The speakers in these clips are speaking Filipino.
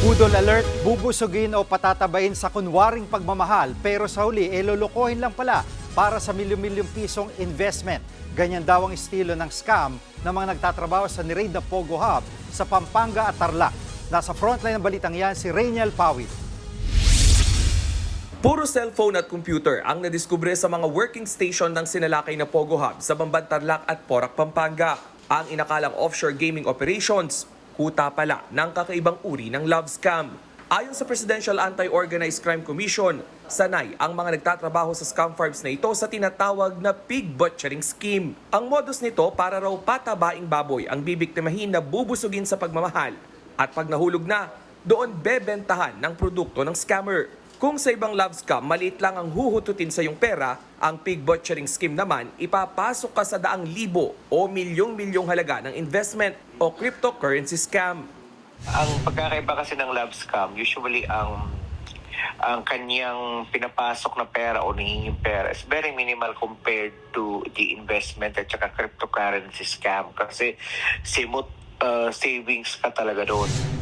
Budol alert, bubusugin o patatabain sa kunwaring pagmamahal pero sa huli, eh lulukohin lang pala para sa milyon-milyong pisong investment. Ganyan daw ang estilo ng scam ng mga nagtatrabaho sa niraid na Pogo Hub sa Pampanga at Tarlac. Nasa frontline ng balitang yan si Rainiel Pawit. Puro cellphone at computer ang nadiskubre sa mga working station ng sinalakay na Pogo Hub sa Bamban Tarlac at Porac, Pampanga. Ang inakalang offshore gaming operations, kuta pala ng kakaibang uri ng love scam. Ayon sa Presidential Anti-Organized Crime Commission, sanay ang mga nagtatrabaho sa scam farms na ito sa tinatawag na pig butchering scheme. Ang modus nito para raw patabaing baboy ang bibiktimahin na bubusugin sa pagmamahal at pag nahulog na, doon bebentahan ng produkto ng scammer. Kung sa ibang love scam, maliit lang ang huhututin sa iyong pera, ang pig butchering scheme naman, ipapasok ka sa daang libo o milyong-milyong halaga ng investment o cryptocurrency scam. Ang pagkakaiba kasi ng love scam, usually ang ang kanyang pinapasok na pera o nanginging pera is very minimal compared to the investment at saka cryptocurrency scam kasi simut uh, savings ka talaga doon.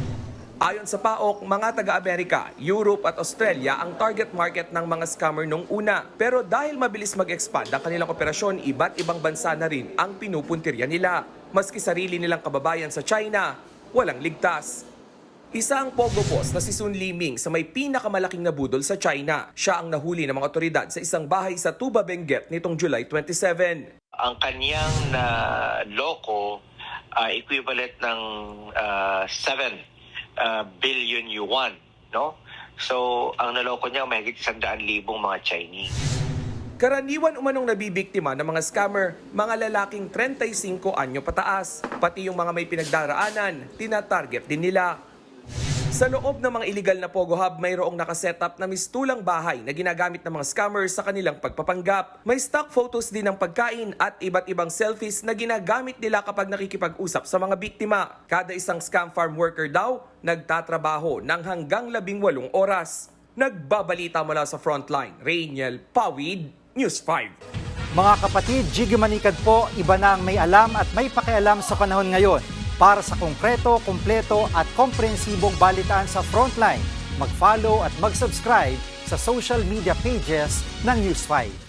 Ayon sa PAOK, mga taga-Amerika, Europe at Australia ang target market ng mga scammer nung una. Pero dahil mabilis mag-expand ang kanilang operasyon, iba't ibang bansa na rin ang pinupuntirya nila. Maski sarili nilang kababayan sa China, walang ligtas. Isa ang Pogo boss na si Sun Liming sa may pinakamalaking nabudol sa China. Siya ang nahuli ng mga otoridad sa isang bahay sa Tuba Benguet nitong July 27. Ang kanyang na loko uh, equivalent ng uh, 7 uh, billion yuan, no? So, ang naloko niya mahigit 100,000 mga Chinese. Karaniwan umanong nabibiktima ng mga scammer, mga lalaking 35 anyo pataas. Pati yung mga may pinagdaraanan, tinatarget din nila. Sa loob ng mga illegal na Pogo Hub, mayroong nakasetup na mistulang bahay na ginagamit ng mga scammers sa kanilang pagpapanggap. May stock photos din ng pagkain at iba't ibang selfies na ginagamit nila kapag nakikipag-usap sa mga biktima. Kada isang scam farm worker daw, nagtatrabaho ng hanggang labing walong oras. Nagbabalita mula sa frontline, Rainiel Pawid, News 5. Mga kapatid, Jiggy Manikad po, iba na ang may alam at may pakialam sa panahon ngayon. Para sa konkreto, kumpleto at komprehensibong balitaan sa Frontline, mag-follow at mag-subscribe sa social media pages ng News 5.